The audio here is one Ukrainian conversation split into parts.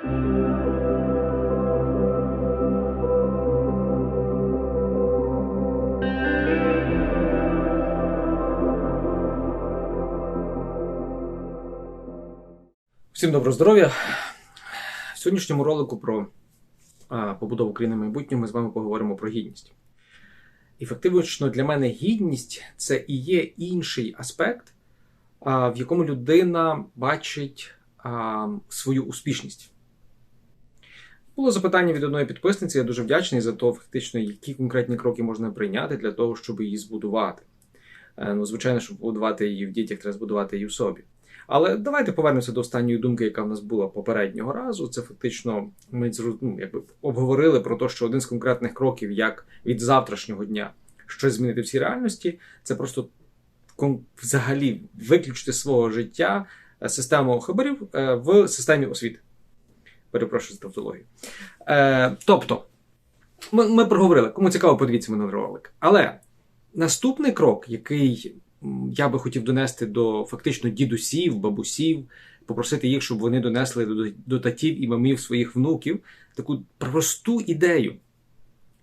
Всім доброго здоров'я! В сьогоднішньому ролику про побудову країни майбутнього ми з вами поговоримо про гідність. І фактично для мене гідність це і є інший аспект, в якому людина бачить свою успішність. Було запитання від одної підписниці, я дуже вдячний за те, фактично, які конкретні кроки можна прийняти для того, щоб її збудувати. Е, Ну, звичайно, щоб будувати її в дітях, треба збудувати її в собі. Але давайте повернемося до останньої думки, яка в нас була попереднього разу. Це фактично ми ну, якби обговорили про те, що один з конкретних кроків, як від завтрашнього дня щось змінити в цій реальності, це просто взагалі виключити свого життя е, систему хабарів е, в системі освіти. Перепрошую за тавтологію. Е, тобто, ми, ми проговорили. Кому цікаво, подивіться минулий ролик. Але наступний крок, який я би хотів донести до фактично дідусів, бабусів, попросити їх, щоб вони донесли до, до татів і мамів своїх внуків таку просту ідею,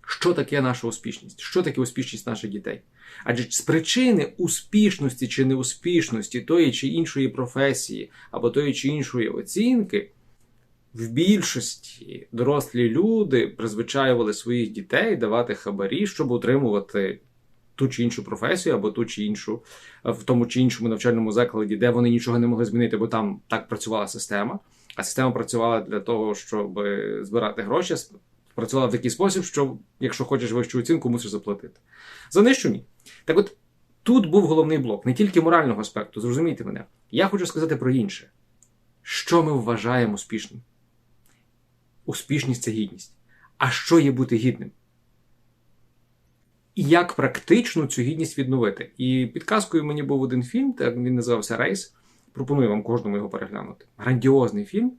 що таке наша успішність, що таке успішність наших дітей. Адже з причини успішності чи неуспішності тої чи іншої професії або тої чи іншої оцінки. В більшості дорослі люди призвичаювали своїх дітей давати хабарі, щоб отримувати ту чи іншу професію, або ту чи іншу в тому чи іншому навчальному закладі, де вони нічого не могли змінити, бо там так працювала система. А система працювала для того, щоб збирати гроші, працювала в такий спосіб, що якщо хочеш вищу оцінку, мусиш заплатити. За нижчу ні. Так от тут був головний блок, не тільки морального аспекту, зрозумійте мене. Я хочу сказати про інше. Що ми вважаємо успішним? Успішність це гідність. А що є бути гідним? І як практично цю гідність відновити? І підказкою мені був один фільм, він називався Рейс. Пропоную вам кожному його переглянути. Грандіозний фільм.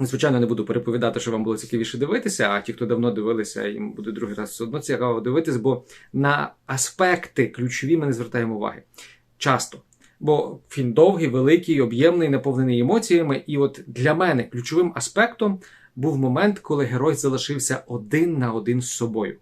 Звичайно, не буду переповідати, що вам було цікавіше дивитися, а ті, хто давно дивилися, їм буде другий раз все одно цікаво дивитись, бо на аспекти ключові ми не звертаємо уваги. Часто. Бо фільм довгий, великий, об'ємний, наповнений емоціями. І от для мене ключовим аспектом був момент, коли герой залишився один на один з собою.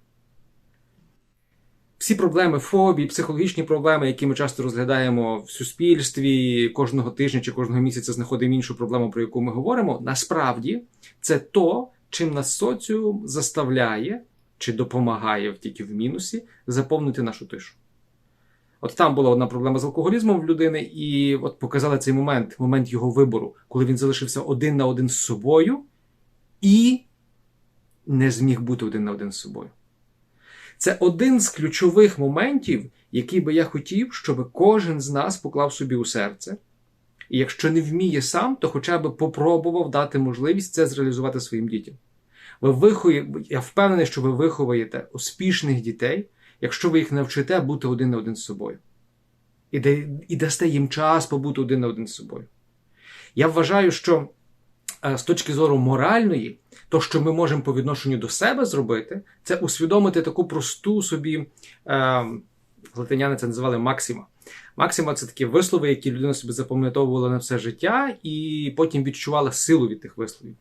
Всі проблеми фобії, психологічні проблеми, які ми часто розглядаємо в суспільстві кожного тижня чи кожного місяця знаходимо іншу проблему, про яку ми говоримо. Насправді це то, чим нас соціум заставляє чи допомагає тільки в мінусі заповнити нашу тишу. От там була одна проблема з алкоголізмом в людини, і от показали цей момент, момент його вибору, коли він залишився один на один з собою і не зміг бути один на один з собою. Це один з ключових моментів, який би я хотів, щоб кожен з нас поклав собі у серце. І якщо не вміє сам, то хоча б попробував дати можливість це зреалізувати своїм дітям. Ви виховує, я впевнений, що ви виховуєте успішних дітей, якщо ви їх навчите бути один на один з собою. І, да, і дасте їм час побути один на один з собою. Я вважаю, що з точки зору моральної, то, що ми можемо по відношенню до себе зробити, це усвідомити таку просту собі, е, латиняни це називали максима. Максима це такі вислови, які людина собі запам'ятовувала на все життя, і потім відчувала силу від тих висловів.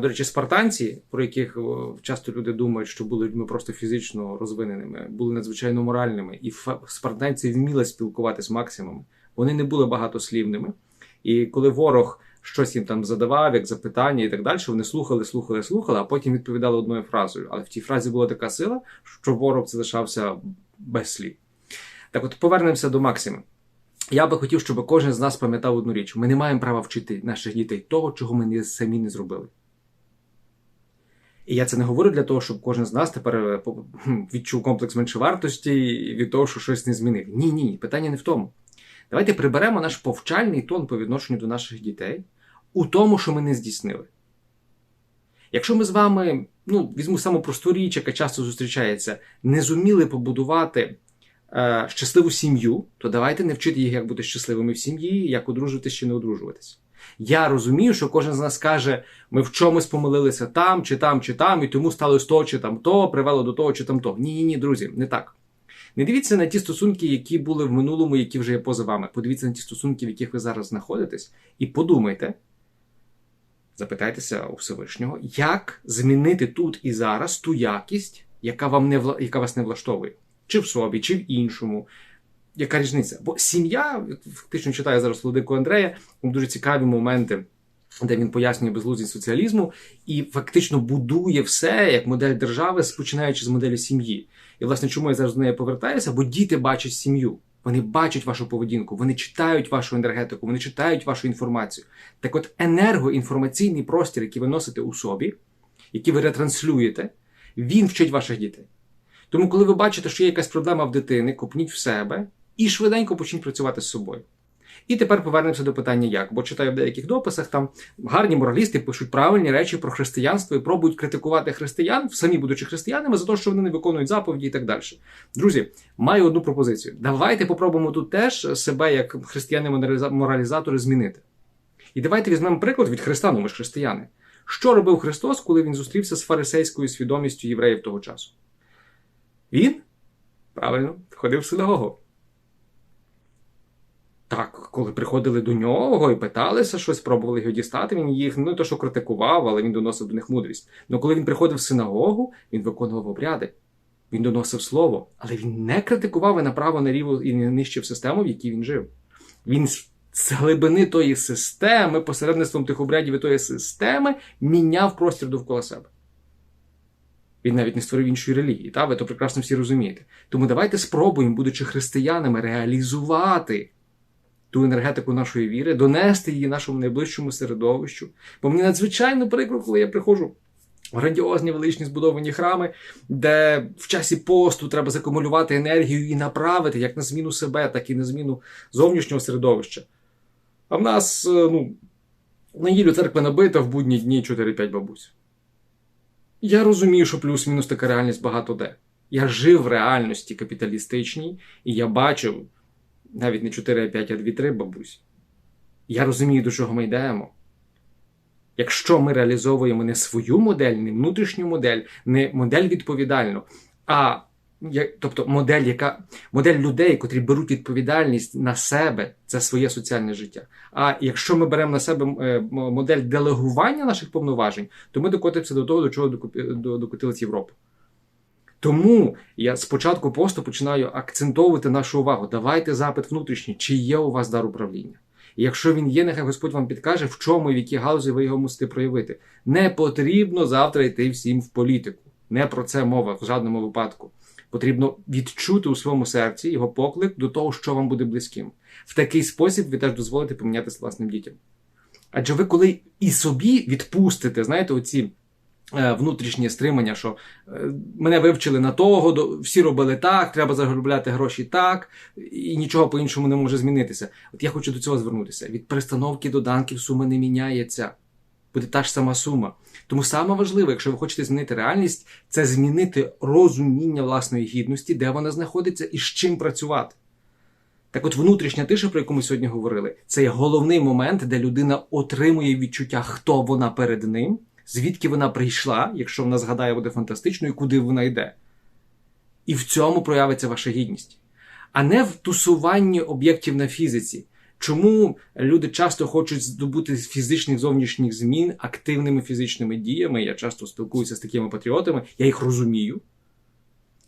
До речі, спартанці, про яких часто люди думають, що були людьми просто фізично розвиненими, були надзвичайно моральними, і спартанці вміли спілкуватися максимами. Вони не були багатослівними. І коли ворог щось їм там задавав, як запитання і так далі. Вони слухали, слухали, слухали, а потім відповідали одною фразою. Але в тій фразі була така сила, що ворог залишався без слів. Так от повернемося до Максима. Я би хотів, щоб кожен з нас пам'ятав одну річ: ми не маємо права вчити наших дітей того, чого ми самі не зробили. І я це не говорю для того, щоб кожен з нас тепер відчув комплекс меншовартості від того, що щось не змінив. Ні, ні, питання не в тому. Давайте приберемо наш повчальний тон по відношенню до наших дітей у тому, що ми не здійснили. Якщо ми з вами, ну, візьму саму просту річ, яка часто зустрічається, не зуміли побудувати е, щасливу сім'ю, то давайте не вчити їх, як бути щасливими в сім'ї, як одружуватись чи не одружуватись. Я розумію, що кожен з нас каже, ми в чомусь помилилися там, чи там, чи там, і тому сталося то, чи там то, привело до того, чи там то. Ні, ні, ні, друзі, не так. Не дивіться на ті стосунки, які були в минулому, які вже є поза вами. Подивіться на ті стосунки, в яких ви зараз знаходитесь, і подумайте, Запитайтеся у Всевишнього, як змінити тут і зараз ту якість, яка вам не яка вас не влаштовує, чи в собі, чи в іншому. Яка різниця? Бо сім'я, фактично читаю зараз Володику Андрея, дуже цікаві моменти, де він пояснює безглуздість соціалізму і фактично будує все як модель держави, починаючи з моделі сім'ї. І, власне, чому я зараз до неї повертаюся? Бо діти бачать сім'ю. Вони бачать вашу поведінку, вони читають вашу енергетику, вони читають вашу інформацію. Так от енергоінформаційний простір, який ви носите у собі, який ви ретранслюєте, він вчить ваших дітей. Тому, коли ви бачите, що є якась проблема в дитини, копніть в себе і швиденько почніть працювати з собою. І тепер повернемося до питання, як. Бо читаю в деяких дописах, там гарні моралісти пишуть правильні речі про християнство і пробують критикувати християн, самі будучи християнами, за те, що вони не виконують заповіді і так далі. Друзі, маю одну пропозицію. Давайте попробуємо тут теж себе, як християни-моралізатори, змінити. І давайте візьмемо приклад від Христа, ну ми ж християни. Що робив Христос, коли він зустрівся з фарисейською свідомістю євреїв того часу? Він правильно ходив в синагогу. Так, коли приходили до нього і питалися щось, пробували його дістати, він їх не то, що критикував, але він доносив до них мудрість. Але коли він приходив в синагогу, він виконував обряди, він доносив слово, але він не критикував і направо наліво і не нищив систему, в якій він жив. Він з глибини тої системи, посередництвом тих обрядів і тої системи, міняв простір довкола себе. Він навіть не створив іншої релігії, та ви то прекрасно всі розумієте. Тому давайте спробуємо, будучи християнами, реалізувати ту енергетику нашої віри, донести її нашому найближчому середовищу. Бо мені надзвичайно прикро, коли я приходжу грандіозні величні збудовані храми, де в часі посту треба закумулювати енергію і направити як на зміну себе, так і на зміну зовнішнього середовища. А в нас, ну, в неділю церква набита в будні дні 4-5 бабусь. Я розумію, що плюс-мінус така реальність багато де. Я жив в реальності капіталістичній, і я бачив навіть не 4, а 5, а 2, 3 бабусь. Я розумію, до чого ми йдемо. Якщо ми реалізовуємо не свою модель, не внутрішню модель, не модель відповідальну, а тобто модель, яка модель людей, котрі беруть відповідальність на себе за своє соціальне життя. А якщо ми беремо на себе е, модель делегування наших повноважень, то ми докотимося до того, до чого докотилась Європа. Тому я спочатку посту починаю акцентовувати нашу увагу. Давайте запит внутрішній, чи є у вас дар управління. І якщо він є, нехай Господь вам підкаже, в чому і в якій галузі ви його мусите проявити. Не потрібно завтра йти всім в політику. Не про це мова в жодному випадку. Потрібно відчути у своєму серці його поклик до того, що вам буде близьким. В такий спосіб ви теж дозволите помінятися власним дітям. Адже ви, коли і собі відпустите, знаєте, оці. Е, внутрішнє стримання, що е, мене вивчили на того, всі робили так, треба заробляти гроші так, і нічого по-іншому не може змінитися. От я хочу до цього звернутися. Від перестановки доданків сума не міняється. Буде та ж сама сума. Тому саме важливе, якщо ви хочете змінити реальність, це змінити розуміння власної гідності, де вона знаходиться і з чим працювати. Так от внутрішня тиша, про яку ми сьогодні говорили, це є головний момент, де людина отримує відчуття, хто вона перед ним звідки вона прийшла, якщо вона згадає, буде фантастично, і куди вона йде. І в цьому проявиться ваша гідність. А не в тусуванні об'єктів на фізиці. Чому люди часто хочуть здобути фізичних зовнішніх змін активними фізичними діями? Я часто спілкуюся з такими патріотами, я їх розумію.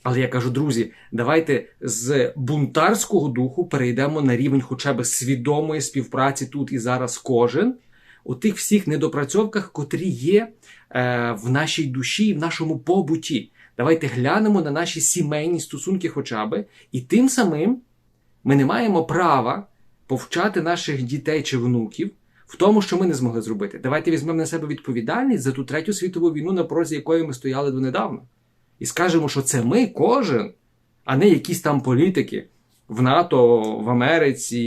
Але я кажу, друзі, давайте з бунтарського духу перейдемо на рівень хоча б свідомої співпраці тут і зараз кожен у тих всіх недопрацьовках, котрі є е, в нашій душі, в нашому побуті. Давайте глянемо на наші сімейні стосунки, хоча б, і тим самим ми не маємо права повчати наших дітей чи внуків в тому, що ми не змогли зробити. Давайте візьмемо на себе відповідальність за ту третю світову війну, на порозі якої ми стояли донедавна. І скажемо, що це ми кожен, а не якісь там політики в НАТО, в Америці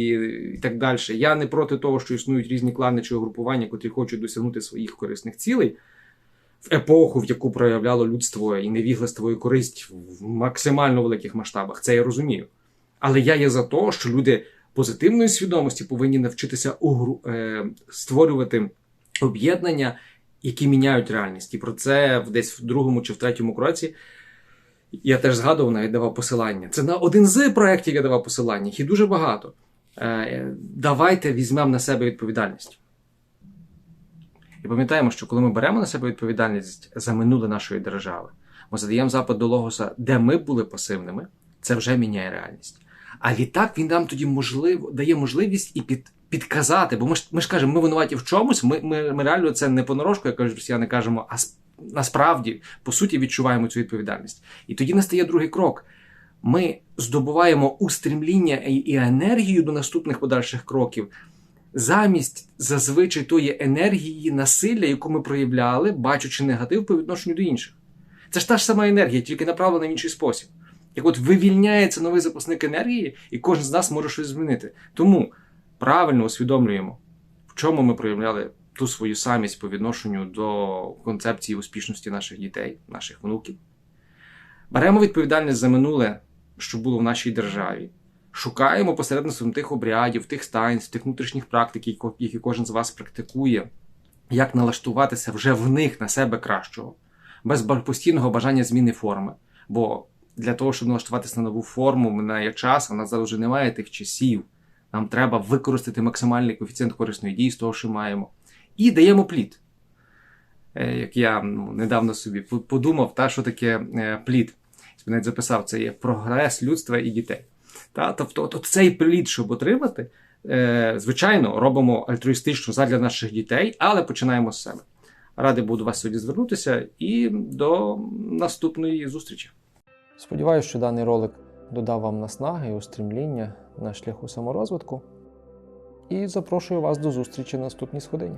і так далі. Я не проти того, що існують різні клани чи угрупування, котрі хочуть досягнути своїх корисних цілей в епоху, в яку проявляло людство і невігластво і користь в максимально великих масштабах. Це я розумію. Але я є за те, що люди позитивної свідомості повинні навчитися е... створювати об'єднання, які міняють реальність. І про це десь в другому чи в третьому кроці. Я теж згадував, навіть давав посилання. Це на один з проєктів я давав посилання, їх і дуже багато. Е, давайте візьмемо на себе відповідальність. І пам'ятаємо, що коли ми беремо на себе відповідальність за минуле нашої держави, ми задаємо запит до Логоса, де ми були пасивними, це вже міняє реальність. А відтак він нам тоді можливо дає можливість і під, підказати, бо ми ж ми ж кажемо, ми винуваті в чомусь. Ми, ми, ми реально це не понарошку, як кажуть росіяни, кажемо, а насправді по суті відчуваємо цю відповідальність. І тоді настає другий крок. Ми здобуваємо устремління і, енергію до наступних подальших кроків. Замість зазвичай тої енергії, насилля, яку ми проявляли, бачачи негатив по відношенню до інших. Це ж та ж сама енергія, тільки направлена в інший спосіб. Як от вивільняється новий запасник енергії, і кожен з нас може щось змінити. Тому правильно усвідомлюємо, в чому ми проявляли ту свою самість по відношенню до концепції успішності наших дітей, наших внуків. Беремо відповідальність за минуле, що було в нашій державі. Шукаємо посередництвом тих обрядів, тих таїнств, тих внутрішніх практик, які кожен з вас практикує, як налаштуватися вже в них на себе кращого, без постійного бажання зміни форми. Бо для того, щоб налаштуватися на нову форму, минає час, а нас зараз вже немає тих часів. Нам треба використати максимальний коефіцієнт корисної дії з того, що маємо. І даємо плід. Е, Як я ну, недавно собі подумав, та, що таке е, плід. Я навіть записав, це є прогрес людства і дітей. Та, тобто, от, цей плід, щоб отримати, е, звичайно, робимо альтруїстично задля наших дітей, але починаємо з себе. Радий буду вас сьогодні звернутися і до наступної зустрічі. Сподіваюся, що даний ролик додав вам наснаги і устремління на шляху саморозвитку. І запрошую вас до зустрічі на наступній сходині.